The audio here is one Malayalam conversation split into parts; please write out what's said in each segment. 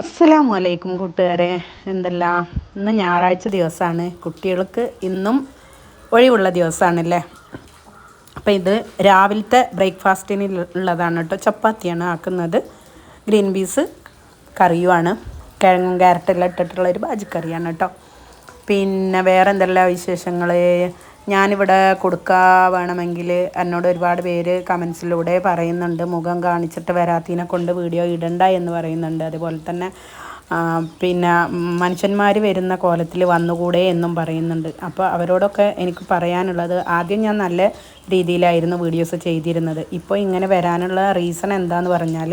അസ്സലാമു അലൈക്കും കൂട്ടുകാരെ. എന്തെല്ലാം? ഇന്ന് ഞായറാഴ്ച ദിവസമാണ് കുട്ടികൾക്ക് ഇന്നും ഒഴിവുള്ള ദിവസമാണല്ലേ അപ്പോൾ ഇത് രാവിലത്തെ ബ്രേക്ക്ഫാസ്റ്റിന് ഉള്ളതാണ് കേട്ടോ. ചപ്പാത്തിയാണ് ആക്കുന്നത്. ഗ്രീൻ പീസ് കറിയുമാണ്. കിഴങ്ങും ക്യാരറ്റെല്ലാം ഇട്ടിട്ടുള്ള ഒരു ബാജിക്കറിയാണ് കേട്ടോ. പിന്നെ വേറെ എന്തെല്ലാം വിശേഷങ്ങൾ ഞാനിവിടെ കൊടുക്കുക വേണമെങ്കിൽ എന്നോട് ഒരുപാട് പേര് കമൻസിലൂടെ പറയുന്നുണ്ട് മുഖം കാണിച്ചിട്ട് വരാത്തതിനെ കൊണ്ട് വീഡിയോ ഇടണ്ട എന്ന് പറയുന്നുണ്ട്. അതുപോലെ തന്നെ പിന്നെ മനുഷ്യന്മാർ വരുന്ന കോലത്തിൽ വന്നുകൂടെ എന്നും പറയുന്നുണ്ട്. അപ്പോൾ അവരോടൊക്കെ എനിക്ക് പറയാനുള്ളത് ആദ്യം ഞാൻ നല്ല രീതിയിലായിരുന്നു വീഡിയോസ് ചെയ്തിരുന്നത്. ഇപ്പോൾ ഇങ്ങനെ വരാനുള്ള റീസൺ എന്താന്ന് പറഞ്ഞാൽ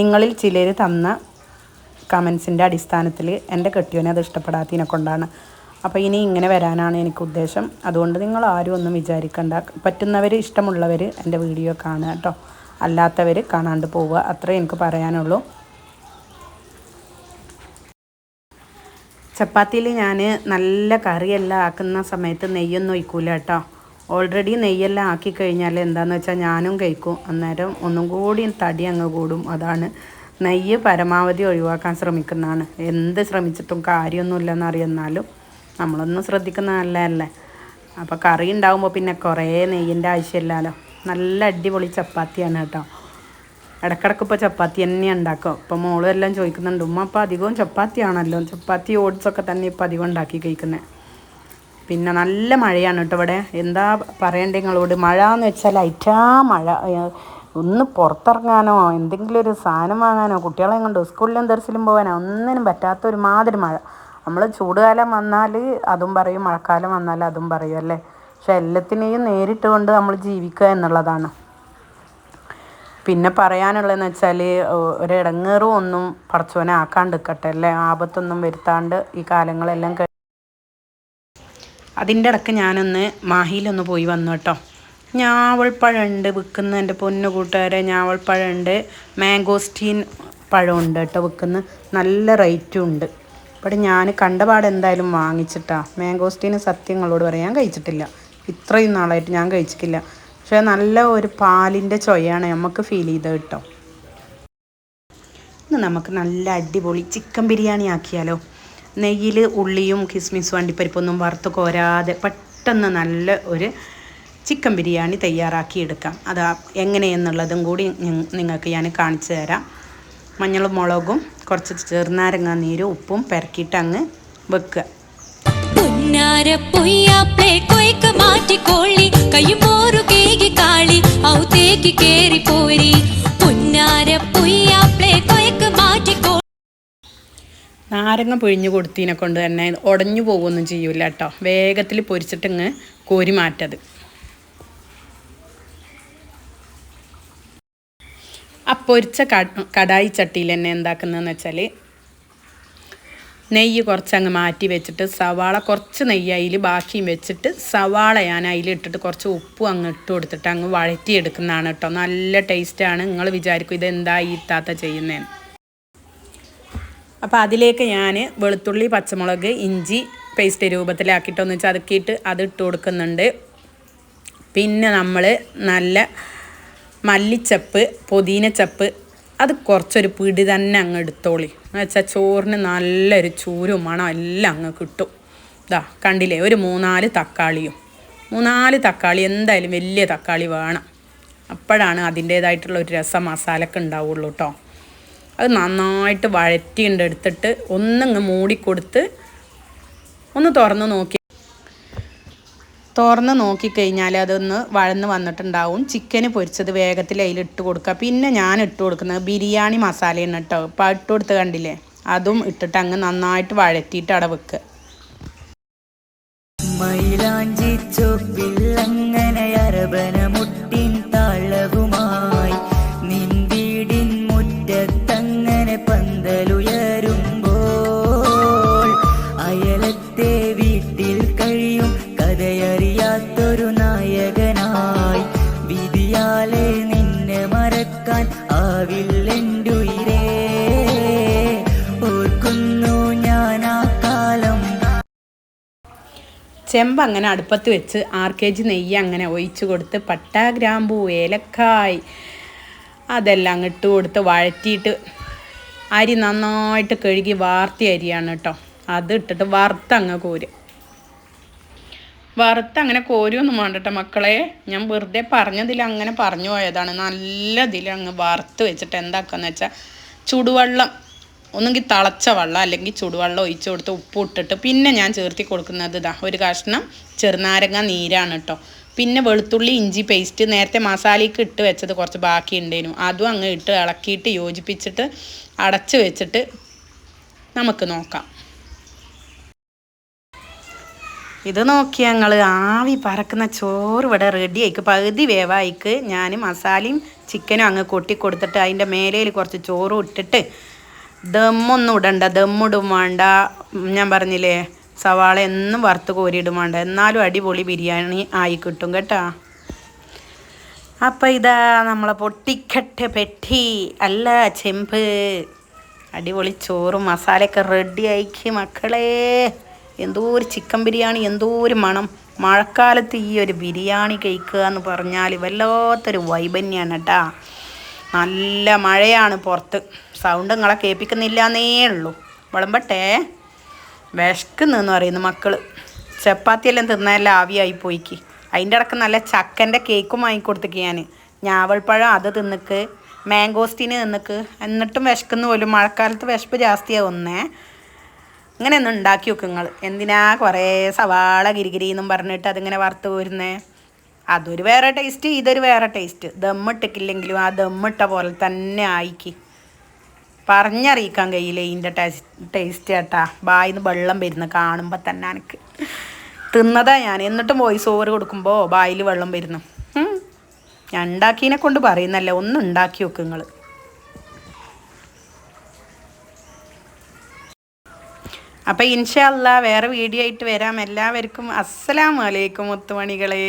നിങ്ങളിൽ ചിലർ തന്ന കമൻസിന്റെ അടിസ്ഥാനത്തിൽ എന്റെ കെട്ടിയോനെ അത് ഇഷ്ടപ്പെടാത്തതിനെ കൊണ്ടാണ്. അപ്പോൾ ഇനി ഇങ്ങനെ വരാനാണ് എനിക്ക് ഉദ്ദേശം. അതുകൊണ്ട് നിങ്ങൾ ആരും ഒന്നും വിചാരിക്കണ്ട. പറ്റുന്നവർ ഇഷ്ടമുള്ളവർ എന്റെ വീഡിയോ കാണുക കേട്ടോ. അല്ലാത്തവർ കാണാണ്ട് പോവുക. അത്രേ എനിക്ക് പറയാനുള്ളൂ. ചപ്പാത്തിയിൽ ഞാൻ നല്ല കറിയെല്ലാം ആക്കുന്ന സമയത്ത് നെയ്യൊന്നും ഒഴിക്കൂല കേട്ടോ. ഓൾറെഡി നെയ്യെല്ലാം ആക്കി കഴിഞ്ഞാൽ എന്താണെന്ന് വെച്ചാൽ ഞാനും കഴിക്കും. അന്നേരം ഒന്നും കൂടി തടി അങ്ങ് കൂടും. അതാണ് നെയ്യ് പരമാവധി ഒഴിവാക്കാൻ ശ്രമിക്കുന്നതാണ്. എന്ത് ശ്രമിച്ചിട്ടും കാര്യമൊന്നുമില്ലെന്ന് അറിയുന്നാലും. നമ്മളൊന്നും ശ്രദ്ധിക്കുന്ന നല്ലതല്ലേ? അപ്പോൾ കറി ഉണ്ടാകുമ്പോൾ പിന്നെ കുറേ നെയ്യിന്റെ ആവശ്യമില്ലല്ലോ. നല്ല അടിപൊളി ചപ്പാത്തിയാണ് കേട്ടോ. ഇടക്കിടക്ക് ഇപ്പോൾ ചപ്പാത്തി തന്നെ ഉണ്ടാക്കും. ഇപ്പോൾ മോളും എല്ലാം ചോദിക്കുന്നുണ്ട് ഉമ്മ അപ്പോൾ അധികവും ചപ്പാത്തിയാണല്ലോ? ചപ്പാത്തി ഓട്സൊക്കെ തന്നെ ഇപ്പോൾ അധികം ഉണ്ടാക്കി കഴിക്കുന്നത് പിന്നെ നല്ല മഴയാണ് കേട്ടോ ഇവിടെ. എന്താ പറയണ്ടേ നിങ്ങളോട്? മഴ എന്ന് വെച്ചാൽ അയിറ്റാ മഴ. ഒന്ന് പുറത്തിറങ്ങാനോ എന്തെങ്കിലും ഒരു സാധനം വാങ്ങാനോ കുട്ടികളെ കൊണ്ട് സ്കൂളിലും ദർശനം പോകാനോ ഒന്നിനും പറ്റാത്ത ഒരു മാതിരി മഴ. നമ്മൾ ചൂടുകാലം വന്നാൽ അതും പറയും മഴക്കാലം വന്നാൽ അതും പറയും അല്ലേ? പക്ഷെ എല്ലാത്തിനെയും നേരിട്ട് കൊണ്ട് നമ്മൾ ജീവിക്കുക എന്നുള്ളതാണ്. പിന്നെ പറയാനുള്ളതെന്ന് വെച്ചാൽ ഒരിടങ്ങേറും ഒന്നും പടച്ചോനെ ആക്കാണ്ട് നിൽക്കട്ടെ അല്ലേ? ആപത്തൊന്നും വരുത്താണ്ട് ഈ കാലങ്ങളെല്ലാം അതിന്റെ ഇടയ്ക്ക് ഞാനൊന്ന് മാഹിയിലൊന്ന് പോയി വന്നു കേട്ടോ. ഞാവൾപ്പഴമുണ്ട് വിൽക്കുന്ന എന്റെ പൊന്നു കൂട്ടുകാരെ ഞാവൾപ്പഴമുണ്ട് മാംഗോസ്റ്റീൻ പഴമുണ്ട് കേട്ടോ വിൽക്കുന്ന. നല്ല റേറ്റും ഉണ്ട്. ഇവിടെ ഞാൻ കണ്ടപാട് എന്തായാലും വാങ്ങിച്ചിട്ടാ. മാംഗോസ്റ്റീന് സത്യങ്ങളോട് പറയാൻ കഴിച്ചിട്ടില്ല. ഇത്രയും നാളായിട്ട് ഞാൻ കഴിച്ചിട്ടില്ല. പക്ഷേ നല്ല ഒരു പാലിന്റെ ചൊയ്യാണ് നമുക്ക് ഫീൽ ചെയ്തത് കേട്ടോ. ഇന്ന് നമുക്ക് നല്ല അടിപൊളി ചിക്കൻ ബിരിയാണി ആക്കിയാലോ. നെയ്യിൽ ഉള്ളിയും കിസ്മിസും അണ്ടിപ്പരിപ്പൊന്നും വറുത്ത് കോരാതെ പെട്ടെന്ന് നല്ല ഒരു ചിക്കൻ ബിരിയാണി തയ്യാറാക്കി എടുക്കാം. അത് എങ്ങനെയെന്നുള്ളതും കൂടി നിങ്ങൾക്ക് ഞാൻ കാണിച്ചു തരാം. മഞ്ഞളും മുളകും കുറച്ച് ചെറുനാരങ്ങ നീരും ഉപ്പും പെരക്കിയിട്ട് അങ്ങ് വെക്കുക. നാരങ്ങ പിഴിഞ്ഞ് കൊടുത്തതിനെ കൊണ്ട് തന്നെ ഉടഞ്ഞു പോകുമൊന്നും ചെയ്യൂല കേട്ടോ. വേഗത്തിൽ പൊരിച്ചിട്ടിങ്ങ് കോരി മാറ്റത് ആ പൊരിച്ച കടായി ചട്ടിയിൽ തന്നെ എന്താക്കുന്നതെന്ന് വെച്ചാൽ നെയ്യ് കുറച്ചങ്ങ് മാറ്റി വെച്ചിട്ട് സവാള കുറച്ച് നെയ്യ് അതിൽ ബാക്കിയും വെച്ചിട്ട് സവാള ഞാൻ അതിൽ ഇട്ടിട്ട് കുറച്ച് ഉപ്പും അങ്ങ് ഇട്ട് കൊടുത്തിട്ട് അങ്ങ് വഴറ്റിയെടുക്കുന്നതാണ് കേട്ടോ. നല്ല ടേസ്റ്റാണ് നിങ്ങൾ വിചാരിക്കും ഇതെന്താ ഈ ഇത്താത്ത ചെയ്യുന്നതെന്ന്. അപ്പോൾ അതിലേക്ക് ഞാൻ വെളുത്തുള്ളി പച്ചമുളക് ഇഞ്ചി പേസ്റ്റ് രൂപത്തിലാക്കിയിട്ടൊന്ന് ചതുക്കിയിട്ട് അത് ഇട്ട് കൊടുക്കുന്നുണ്ട്. പിന്നെ നമ്മൾ നല്ല മല്ലിച്ചപ്പ് പൊതീനച്ചപ്പ് അത് കുറച്ചൊരു പിടി തന്നെ അങ്ങ് എടുത്തോളി. എന്ന് വെച്ചാൽ ചോറിന് നല്ലൊരു ചൂരും മണം എല്ലാം അങ്ങ് കിട്ടും. ഇതാ കണ്ടില്ലേ ഒരു മൂന്നാൽ തക്കാളിയും. മൂന്നാൽ തക്കാളി എന്തായാലും വലിയ തക്കാളി വേണം. അപ്പോഴാണ് അതിന്റേതായിട്ടുള്ള ഒരു രസം മസാലക്ക് ഉണ്ടാവുള്ളൂ കേട്ടോ അത് നന്നായിട്ട് വഴറ്റിയുണ്ട് എടുത്തിട്ട് ഒന്നങ്ങ് മൂടിക്കൊടുത്ത് ഒന്ന് തുറന്ന് നോക്കി തുറന്ന് നോക്കിക്കഴിഞ്ഞാൽ അതൊന്ന് വഴന്ന് വന്നിട്ടുണ്ടാവും. ചിക്കന് പൊരിച്ചത് വേഗത്തിൽ അതിൽ ഇട്ട് കൊടുക്കുക പിന്നെ ഞാൻ ഇട്ട് കൊടുക്കുന്നത് ബിരിയാണി മസാലയാണ് കേട്ടോ ഇപ്പം ഇട്ട് കൊടുത്ത് കണ്ടില്ലേ? അതും ഇട്ടിട്ട് അങ്ങ് നന്നായിട്ട് വഴറ്റിയിട്ട് അവിടെ വെക്കുക മൈലാഞ്ചി ചൊവ്വില്ലങ്ങനെ ചെമ്പ് അങ്ങനെ അടുപ്പത്ത് വെച്ച് ആർ കെ ജി നെയ്യ് അങ്ങനെ ഒഴിച്ച് കൊടുത്ത് പട്ട ഗ്രാമ്പൂ ഏലക്കായ് അതെല്ലാം അങ്ങ് ഇട്ട് കൊടുത്ത് വഴറ്റിയിട്ട് അരി നന്നായിട്ട് കഴുകി വാർത്തിയ അരിയാണ് കേട്ടോ. അത് ഇട്ടിട്ട് വറുത്തങ്ങ് കോരുക വറുത്ത് അങ്ങനെ കോരുമെന്ന് വേണ്ട കേട്ടോ മക്കളെ. ഞാൻ വെറുതെ പറഞ്ഞതിൽ അങ്ങനെ പറഞ്ഞു പോയതാണ്. നല്ല ഇതിൽ അങ്ങ് വറുത്ത് വെച്ചിട്ട് എന്താക്കാന്ന് വെച്ചാൽ ചുടുവെള്ളം ഒന്നുകിൽ തിളച്ച വെള്ളം അല്ലെങ്കിൽ ചുടുവെള്ളം ഒഴിച്ച് കൊടുത്ത് ഉപ്പ് ഇട്ടിട്ട് പിന്നെ ഞാൻ ചേർത്തി കൊടുക്കുന്നത് ഇതാ ഒരു കഷ്ണം ചെറുനാരങ്ങ നീരാണ് കേട്ടോ പിന്നെ വെളുത്തുള്ളി ഇഞ്ചി പേസ്റ്റ് നേരത്തെ മസാലയ്ക്ക് ഇട്ട് വെച്ചത് കുറച്ച് ബാക്കി ഉണ്ടേനു അതും അങ്ങ് ഇട്ട് ഇളക്കിയിട്ട് യോജിപ്പിച്ചിട്ട് അടച്ച് വെച്ചിട്ട് നമുക്ക് നോക്കാം. ഇത് നോക്കി ഞങ്ങൾ ആവി പറക്കുന്ന ചോറ് ഇവിടെ റെഡി ആയിക്ക്. പകുതി വേവായിക്ക്. ഞാൻ മസാലയും ചിക്കനും അങ്ങ് കൊട്ടി കൊടുത്തിട്ട് അതിന്റെ മേലയിൽ കുറച്ച് ചോറും ഇട്ടിട്ട് ദമ്മൊന്നും ഇടണ്ട ദമ്മിടും വേണ്ട. ഞാൻ പറഞ്ഞില്ലേ സവാള എന്നും വറുത്ത് കോരിയിടും വേണ്ട. എന്നാലും അടിപൊളി ബിരിയാണി ആയി കിട്ടും കേട്ടോ. അപ്പം ഇതാ നമ്മളെ പൊട്ടിക്കട്ട പെട്ടി. അല്ല ചെമ്പ്. അടിപൊളി ചോറും മസാലയൊക്കെ റെഡി ആയിക്ക് മക്കളെ. എന്തോ ഒരു ചിക്കൻ ബിരിയാണി എന്തോ ഒരു മണം. മഴക്കാലത്ത് ഈ ഒരു ബിരിയാണി കഴിക്കുക എന്ന് പറഞ്ഞാൽ വല്ലാത്തൊരു വൈബന്യാണ് കേട്ടാ. നല്ല മഴയാണ് പുറത്ത്. സൗണ്ട് നിങ്ങളെ കേൾപ്പിക്കുന്നില്ലെന്നേ ഉള്ളൂ. വിളമ്പട്ടെ. വിശക്കുന്നെന്ന് പറയുന്നു മക്കൾ ചപ്പാത്തിയെല്ലാം തിന്നാലെല്ലാം ആവിയായി പോയിക്ക്. അതിന്റെ ഇടയ്ക്ക് നല്ല ചക്കന്റെ കേക്കും വാങ്ങിക്കൊടുത്തേക്ക് ഞാൻ ഞാവൽപ്പഴം അത് തിന്നിക്ക്. മാംഗോസ്റ്റീന് തിന്നിക്ക്. എന്നിട്ടും വിശക്കുന്ന പോലും. മഴക്കാലത്ത് വിശപ്പ് ജാസ്തിയാവുന്നേ ഇങ്ങനെ ഒന്ന് ഉണ്ടാക്കി വെക്കും നിങ്ങൾ. എന്തിനാ കുറേ സവാള ഗിരിഗിരി എന്നും പറഞ്ഞിട്ട് അതിങ്ങനെ വറുത്ത് പോരുന്നേ? അതൊരു വേറെ ടേസ്റ്റ് ഇതൊരു വേറെ ടേസ്റ്റ് ദമ്മിട്ടിക്കില്ലെങ്കിലും ആ ദമ്മിട്ട പോലെ തന്നെ ആയിക്ക്. പറഞ്ഞറിയിക്കാൻ കഴിയില്ല ഇതിന്റെ ടേസ്റ്റ് ടേസ്റ്റ് കേട്ടാ. ബായിന്ന് വെള്ളം വരുന്നു. കാണുമ്പോൾ തന്നെ എനിക്ക് തിന്നതാ ഞാൻ. എന്നിട്ടും വോയിസ് ഓവർ കൊടുക്കുമ്പോൾ ബായിൽ വെള്ളം വരുന്നു. ഞാൻ ഉണ്ടാക്കിയതിനെ കൊണ്ട് പറയുന്നല്ല ഒന്ന് ഉണ്ടാക്കി വെക്കും നിങ്ങൾ അപ്പം ഇൻഷല്ല വേറെ വീഡിയോ ആയിട്ട് വരാം. എല്ലാവർക്കും അസ്സലാമലൈക്കും മുത്തുമണികളേ.